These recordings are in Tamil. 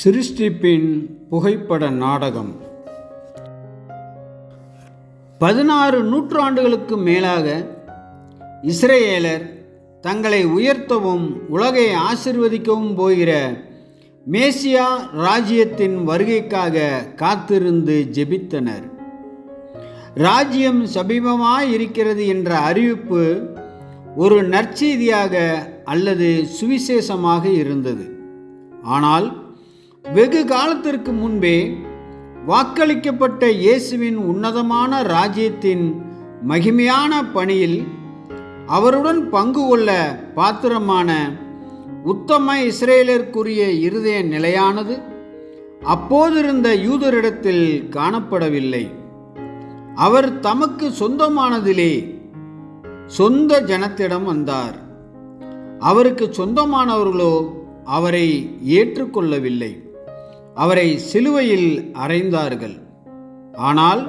சிருஷ்டிப்பின் புகைப்பட நாடகம். பதினாறு நூற்றாண்டுகளுக்கு மேலாக இஸ்ரேலர் தங்களை உயர்த்தவும் உலகை ஆசிர்வதிக்கவும் போகிற மேசியா ராஜ்யத்தின் வருகைக்காக காத்திருந்து ஜெபித்தனர். ராஜ்யம் சமீபமாய் இருக்கிறது என்ற அறிவிப்பு ஒரு நற்செய்தியாக அல்லது சுவிசேஷமாக இருந்தது. ஆனால் வெகு காலத்திற்கு முன்பே வாக்களிக்கப்பட்ட இயேசுவின் உன்னதமான ராஜ்யத்தின் மகிமையான பணியில் அவருடன் பங்கு கொள்ள பாத்திரமான உத்தம இஸ்ரேலருக்குரிய இருதய நிலையானது அப்போதிருந்த யூதரிடத்தில் காணப்படவில்லை. அவர் தமக்கு சொந்தமானதிலே சொந்த ஜனத்திடம் வந்தார். அவருக்கு சொந்தமானவர்களோ அவரை ஏற்றுக்கொள்ளவில்லை. அவரை சிலுவையில் அறைந்தார்கள். ஆனால்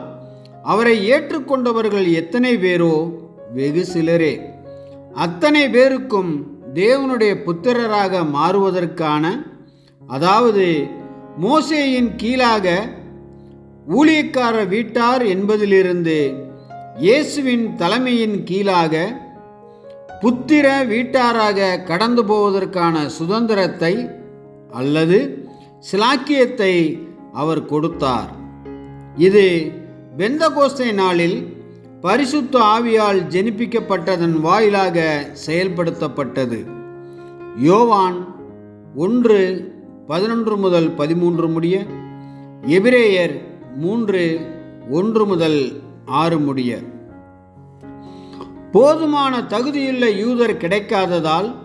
அவரை ஏற்றுக்கொண்டவர்கள் எத்தனை பேரோ வெகு சிலரே. அத்தனை பேருக்கும் தேவனுடைய புத்திரராக மாறுவதற்கான அதாவது மோசேயின் கீழாக ஊழியக்கார வீட்டார் என்பதிலிருந்து இயேசுவின் தலைமையின் கீழாக புத்திர வீட்டாராக கடந்து போவதற்கான சுதந்திரத்தை அல்லது சிலாக்கியத்தை அவர் கொடுத்தார். இது பெந்தகோஸ்தை நாளில் பரிசுத்த ஆவியால் ஜெனிப்பிக்கப்பட்டதன் வாயிலாக செயல்படுத்தப்பட்டது. யோவான் ஒன்று பதினொன்று முதல் பதிமூன்று முடிய எபிரேயர் மூன்று ஒன்று முதல் ஆறு முடிய. போதுமான தகுதியுள்ள யூதர் கிடைக்காததால்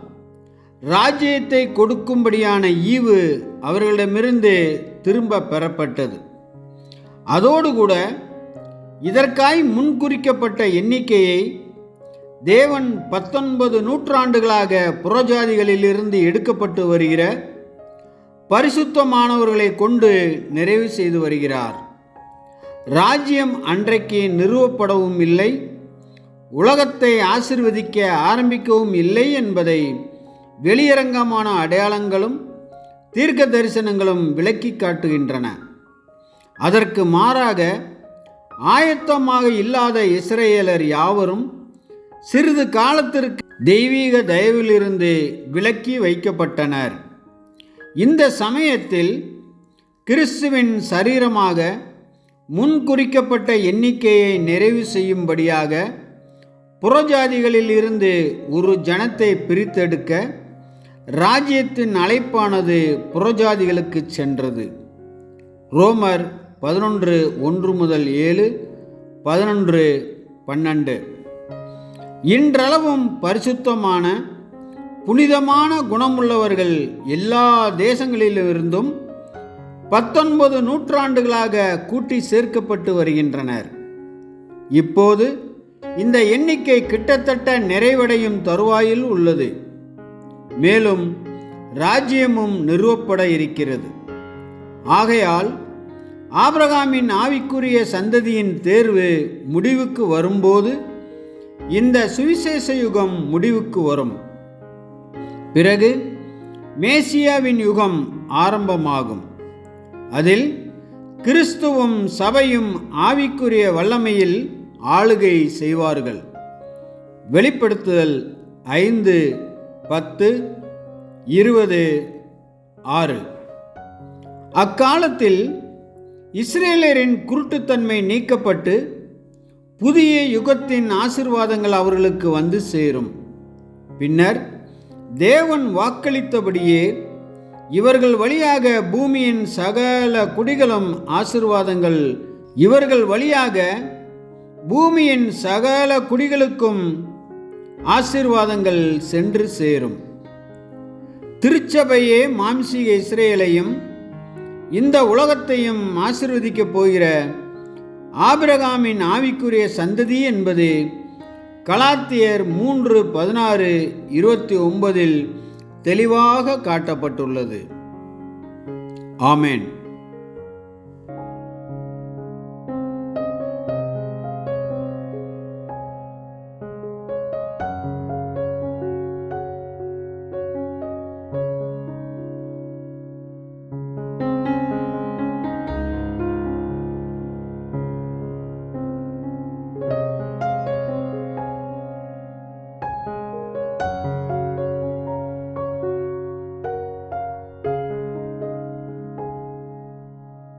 ராஜ்யத்தை கொடுக்கும்படியான ஈவு அவர்களிடமிருந்து திரும்ப பெறப்பட்டது. அதோடு கூட இதற்காய் முன்குறிக்கப்பட்ட எண்ணிக்கையை தேவன் பத்தொன்பது நூற்றாண்டுகளாக புறஜாதிகளிலிருந்து எடுக்கப்பட்டு வருகிற பரிசுத்தமானவர்களை கொண்டு நிறைவு செய்து வருகிறார். ராஜ்யம் அன்றைக்கு நிறுவப்படவும் இல்லை உலகத்தை ஆசிர்வதிக்க ஆரம்பிக்கவும் இல்லை என்பதை வெளியரங்கமான அடையாளங்களும் தீர்க்க தரிசனங்களும் விளக்கி காட்டுகின்றன. அதற்கு மாறாக ஆயத்தமாக இல்லாத இஸ்ரேலர் யாவரும் சிறிது காலத்திற்கு தெய்வீக தயவிலிருந்து விலக்கி வைக்கப்பட்டனர். இந்த சமயத்தில் கிறிஸ்துவின் சரீரமாக முன்குறிக்கப்பட்ட எண்ணிக்கையை நிறைவு செய்யும்படியாக புறஜாதிகளில் இருந்து ஒரு ஜனத்தை பிரித்தெடுக்க ராஜ்யத்தின் அழைப்பானது புறஜாதிகளுக்கு சென்றது. ரோமர் பதினொன்று ஒன்று முதல் ஏழு பதினொன்று பன்னெண்டு. இன்றளவும் பரிசுத்தமான புனிதமான குணமுள்ளவர்கள் எல்லா தேசங்களிலிருந்தும் பத்தொன்பது நூற்றாண்டுகளாக கூட்டி சேர்க்கப்பட்டு வருகின்றனர். இப்போது இந்த எண்ணிக்கை கிட்டத்தட்ட நிறைவடையும் தருவாயில் உள்ளது. மேலும் ராஜ்யமும் நிறுவப்பட இருக்கிறது. ஆகையால் ஆபிரகாமின் ஆவிக்குரிய சந்ததியின் தேர்வு முடிவுக்கு வரும்போது இந்த சுவிசேஷ யுகம் முடிவுக்கு வரும். பிறகு மேசியாவின் யுகம் ஆரம்பமாகும். அதில் கிறிஸ்துவும் சபையும் ஆவிக்குரிய வல்லமையில் ஆளுகை செய்வார்கள். வெளிப்படுத்துதல் ஐந்து பத்து இருபது ஆறு. அக்காலத்தில் இஸ்ரேலரின் குருட்டுத்தன்மை நீக்கப்பட்டு புதிய யுகத்தின் ஆசிர்வாதங்கள் அவர்களுக்கு வந்து சேரும். பின்னர் தேவன் வாக்களித்தபடியே இவர்கள் வழியாக பூமியின் சகல குடிகளும் ஆசிர்வாதங்கள் இவர்கள் வழியாக பூமியின் சகல குடிகளுக்கும் ஆசிர்வாதங்கள் சென்று சேரும். திருச்சபையே மாம்சீக இஸ்ரேலையும் இந்த உலகத்தையும் ஆசிர்வதிக்கப் போகிற ஆபிரகாமின் ஆவிக்குரிய சந்ததி என்பது கலாத்தியர் மூன்று பதினாறு இருபத்தி ஒன்பதில் தெளிவாக காட்டப்பட்டுள்ளது. ஆமேன்.